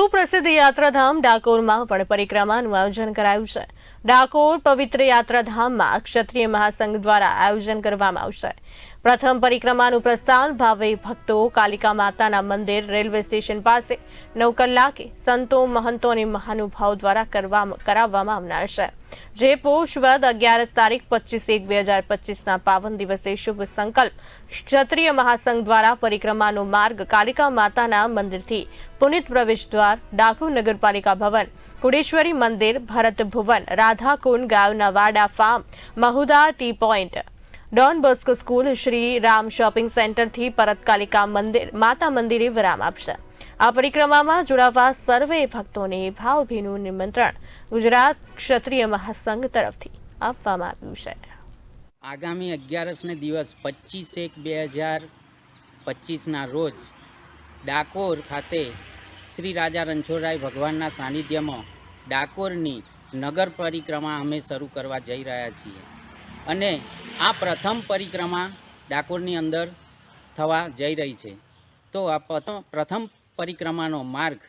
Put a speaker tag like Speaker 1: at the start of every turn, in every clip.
Speaker 1: સુપ્રસિદ્ધ યાત્રાધામ ડાકોરમાં પણ પરિક્રમાનું આયોજન કરાયું છે. ડાકોર પવિત્ર યાત્રાધામમાં ક્ષત્રિય મહાસંઘ દ્વારા આયોજન કરવામાં આવશે. પ્રથમ પરિક્રમાનું પ્રસ્થાન ભાવે ભક્તો કાલિકા માતાના મંદિર, રેલવે સ્ટેશન પાસે નવ કલાકે સંતો મહંતો અને મહાનુભાવ દ્વારા કરવામાં, કરાવવામાં આવનાર છે. જે પોષ વદ અગિયારસ તારીખ પચીસ એક બે હજાર પચીસના પાવન દિવસે શુભ સંકલ્પ. ક્ષત્રિય મહાસંઘ દ્વારા પરિક્રમાનો માર્ગ કાલિકા માતાના મંદિરથી પુનિત પ્રવેશ દ્વાર, ડાકુ નગરપાલિકા ભવન, કુડેશ્વરી મંદિર, ભરત Bhuvan, Radhakund Gavana Vada farm, Mahuda T point. Don Bosco school Shri Ram shopping સેન્ટરથી પરત કાલિકા મંદિર, માતા મંદિરે વિરામ આપશે. આ પરિક્રમામાં જોડાવા સર્વે ભક્તોને ભાવભીનું નિમંત્રણ. ગુજરાત ક્ષત્રિય મહાસંઘ તરફથી આપવામાં આવ્યું છે.
Speaker 2: આગામી અગિયારસને દિવસ પચીસ એક બે હજાર પચીસના રોજ ડાકોર ખાતે શ્રી રાજા રણછોડરાય ભગવાનના સાનિધ્યમાં ડાકોરની નગર પરિક્રમા અમે શરૂ કરવા જઈ રહ્યા છીએ. અને આ પ્રથમ પરિક્રમા ડાકોરની અંદર થવા જઈ રહી છે. તો આ પ્રથમ પરિક્રમાનો માર્ગ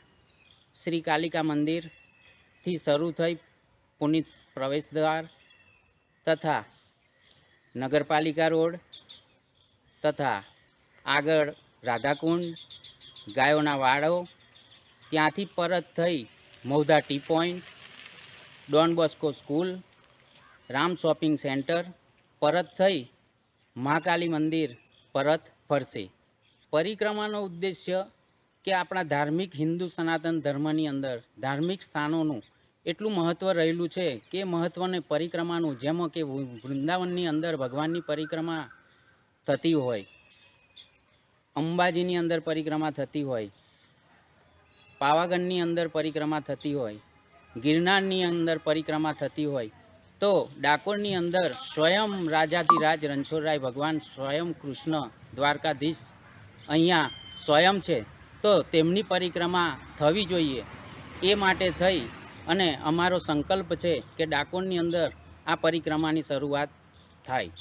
Speaker 2: શ્રી કાલિકા મંદિરથી શરૂ થઈ પુનિત પ્રવેશદ્વાર તથા નગરપાલિકા રોડ તથા આગળ રાધાકુંડ, ગાયોના વાડો, ત્યાંથી પરત થઈ Maudha T point, Don Bosco school, Ram shopping centre પરત થઈ મહાકાલી મંદિર પરત ફરશે. પરિક્રમાનો ઉદ્દેશ્ય કે આપણા ધાર્મિક હિન્દુ સનાતન ધર્મની અંદર ધાર્મિક સ્થાનોનું એટલું મહત્ત્વ રહેલું છે કે મહત્ત્વને પરિક્રમાનું, જેમાં કે વૃંદાવનની અંદર ભગવાનની પરિક્રમા થતી હોય, અંબાજીની અંદર પરિક્રમા થતી હોય, પાવાગઢની અંદર પરિક્રમા થતી હોય, ગિરનારની અંદર પરિક્રમા થતી હોય, તો ડાકોરની અંદર સ્વયં રાજાધિરાજ રણછોડરાય ભગવાન સ્વયં કૃષ્ણ દ્વારકાધીશ અહીંયા સ્વયં છે. તો તેમની પરિક્રમા થવી જોઈએ. એ માટે થઈ અને અમારો સંકલ્પ છે કે ડાકોરની અંદર આ પરિક્રમાની શરૂઆત થાય.